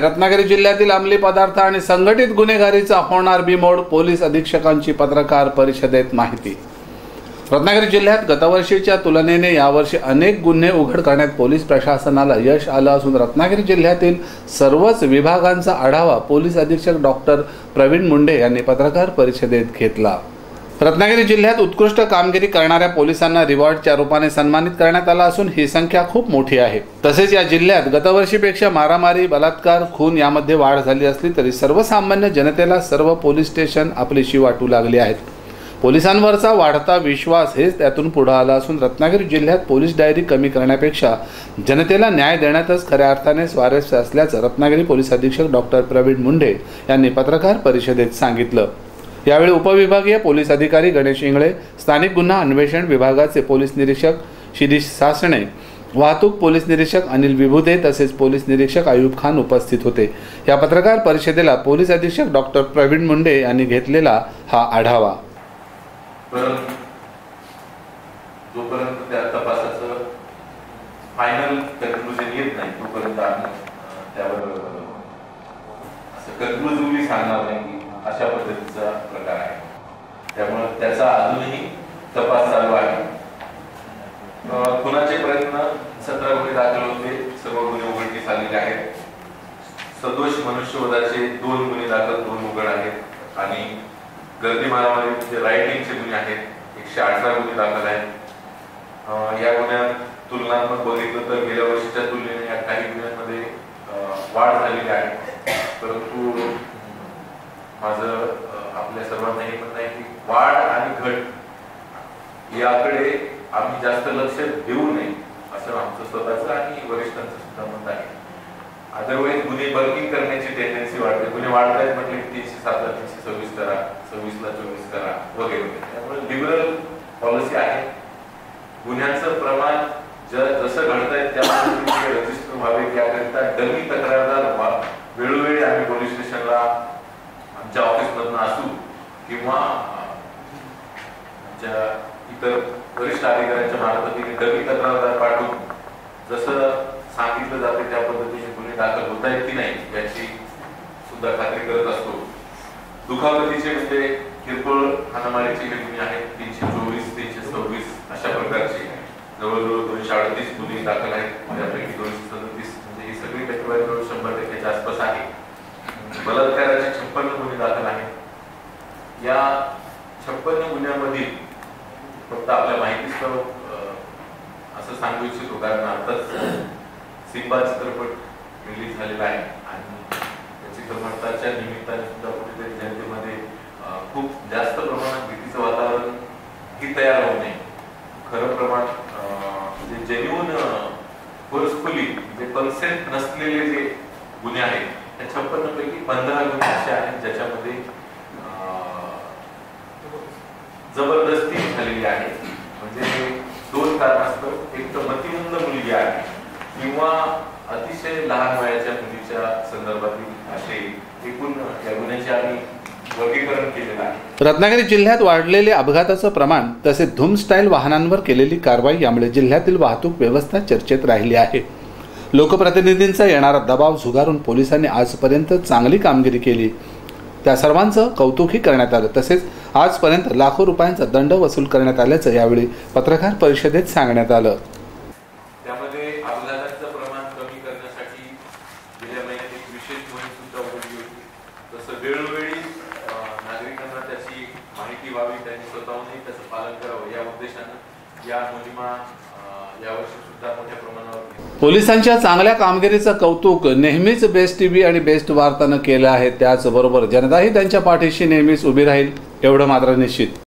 बातम्यांकडे रत्नागिरी जिल्ह्यातील अंमली पदार्थ आणि संघटित गुन्हेगारीचा होणार बिमोड पोलीस अधीक्षकांची पत्रकार परिषदेत माहिती. रत्नागिरी जिल्ह्यात गतवर्षीच्या तुलनेने यावर्षी अनेक गुन्हे उघड करण्यात पोलीस प्रशासनाला यश आलं असून रत्नागिरी जिल्ह्यातील सर्वच विभागांचा आढावा पोलीस अधीक्षक डॉक्टर प्रवीण मुंडे यांनी पत्रकार परिषदेत घेतला. रत्नागिरी जिल्ह्यात उत्कृष्ट कामगिरी करणाऱ्या पोलिसांना रिवॉर्डच्या रूपाने सन्मानित करण्यात आला असून ही संख्या खूप मोठी आहे. तसेच या जिल्ह्यात गतवर्षीपेक्षा मारामारी बलात्कार खून यामध्ये वाढ झाली असली तरी सर्वसामान्य जनतेला सर्व पोलीस स्टेशन आपलीशी वाटू लागली आहेत. पोलिसांवरचा वाढता विश्वास हेच त्यातून पुढे आला असून रत्नागिरी जिल्ह्यात पोलीस डायरी कमी करण्यापेक्षा जनतेला न्याय देण्यातच खऱ्या अर्थाने स्वारस्य असल्याचं रत्नागिरी पोलीस अधीक्षक डॉक्टर प्रवीण मुंडे यांनी पत्रकार परिषदेत सांगितलं. यावेळी उपविभागीय पोलीस अधिकारी गणेश इंगळे स्थानिक गुन्हा अन्वेषण विभागाचे पोलीस निरीक्षक शिरीष सासणे वाहतूक पोलीस निरीक्षक अनिल विभुदे तसेच पोलीस निरीक्षक आयुब खान उपस्थित होते. या पत्रकार परिषदेला पोलीस अधीक्षक डॉक्टर प्रवीण मुंडे यांनी घेतलेला हा आढावा. जोपर्यंत त्या तपासाचं फायनल कन्क्लुजन येत नाही तोपर्यंत आम्ही त्यावर असं कन्क्लुझिव्हली सांगणार नाही की अशा पद्धतीचा प्रकार आहे. त्यामुळे त्याचा अजूनही तपास चालू आहे. खुनाचे प्रयत्न सतरा गुन्हे दाखल होते सर्व गुन्हे उघडकीस आलेले आहेत. सदोष मनुष्यवधाचे दोन गुन्हे दाखल दोन उघड आहेत. आणि गर्दी मारामारीचे रायटिंगचे गुन्हे आहेत एकशे अठरा गुन्हे दाखल आहेत. या गुन्ह्यात तुलनात्मक बघितलं तर गेल्या वर्षीच्या तुलनेने या काही गुन्ह्यांमध्ये वाढ झालेली आहे. परंतु माझं आपल्या सर्वांना हे म्हणणं आहे की वाढ आणि घट याकडे आम्ही जास्त लक्ष देऊ नये असं आमचं स्वतःचं आणि वरिष्ठांचं सुद्धा म्हणणं आहे. अदरवाईज गुन्हे बर्किंग करण्याची टेंडन्सी वाढते. गुन्हे वाढत आहेत म्हटले की तीनशे सातला तीनशे सव्वीस करा सव्वीसला चोवीस करा वगैरे. वगैरे. त्यामुळे लिबरल पॉलिसी आहे. गुन्ह्यांचं प्रमाण ज- जसं घडत आहे त्या पद्धतीने रजिस्टर व्हावे याकरिता डमी तक्रारदार व्हा वेळोवेळी आम्ही पोलीस स्टेशनला आमच्या ऑफिसमधनं असू किंवा आमच्या इतर वरिष्ठ अधिकाऱ्यांच्या मार्फतीने डमी तक्रारदार पाठवून जसं सांगितलं जाते त्या पद्धतीने गुन्हे दाखल होत आहेत की नाही याची सुद्धा खात्री करत असतो. दुखापतीचे म्हणजे किरकोळ हानामारीचे जे गुन्हे आहेत तीनशे चोवीस तीनशे सव्वीस अशा प्रकारचे. जवळजवळ दोनशे अडतीस गुन्हे दाखल आहेत त्यापैकी दोनशे सदतीस म्हणजे ही सगळी टक्केवारी जवळ शंभर टक्क्याच्या आसपास आहे. बलात्काराचे छप्पन्न गुन्हे दाखल आहेत. या छप्पन्न गुन्ह्यामधील फक्त आपल्या माहितीस्तव अं, असं सांगू इच्छितो. कारण आताच सिंबा चित्रपट रिलीज झालेला आहे आणि त्या चित्रपटाच्या निमित्ताने सुद्धा कुठेतरी जनतेमध्ये खूप जास्त प्रमाणात भीतीचं वातावरण ही तयार होऊ नये. खरं प्रमाण अं, जे जेन्युन फोर्सफुली जे कन्सेंट नसलेले जे गुन्हे आहेत त्या छप्पन्न पैकी पंधरा गुन्हे असे आहेत ज्याच्यामध्ये अं, झालेली आहे. म्हणजे दोन कारणास्तव एक तर मतिमंद मुलगी आहे किंवा अतिशय लहान वयाच्या मुलीच्या संदर्भातील असे एकूण या गुन्ह्याचे आम्ही रत्नागिरी जिल्ह्यात वाढलेले अपघाताचं प्रमाण तसेच धूम स्टाईल वाहनांवर केलेली कारवाई यामुळे जिल्ह्यातील वाहतूक व्यवस्था चर्चेत राहिली आहे. लोकप्रतिनिधींचा येणारा दबाव झुगारून पोलिसांनी आजपर्यंत चांगली कामगिरी केली. त्या सर्वांचं कौतुकही करण्यात आलं. तसेच आजपर्यंत लाखो रुपयांचा दंड वसूल करण्यात आल्याचं यावेळी पत्रकार परिषदेत सांगण्यात आलं. त्यामध्ये अपघाताचं प्रमाण कमी करण्यासाठी गेल्या महिन्यात एक विशेष मोहीम सुद्धा उघडली होती. तसं वेळोवेळी नागरिकांना त्याची माहिती व्हावी त्यांनी स्वतःहूनही त्याचं पालन करावं या उद्देशानं या मोहिमा पोलिसांच्या चांगल्या कामगिरीचं कौतुक नेहमीच बेस्ट टीव्ही आणि बेस्ट वार्तानं केलं आहे. त्याचबरोबर जनताही त्यांच्या पाठीशी नेहमीच उभी राहील. एवढं मात्र निश्चित.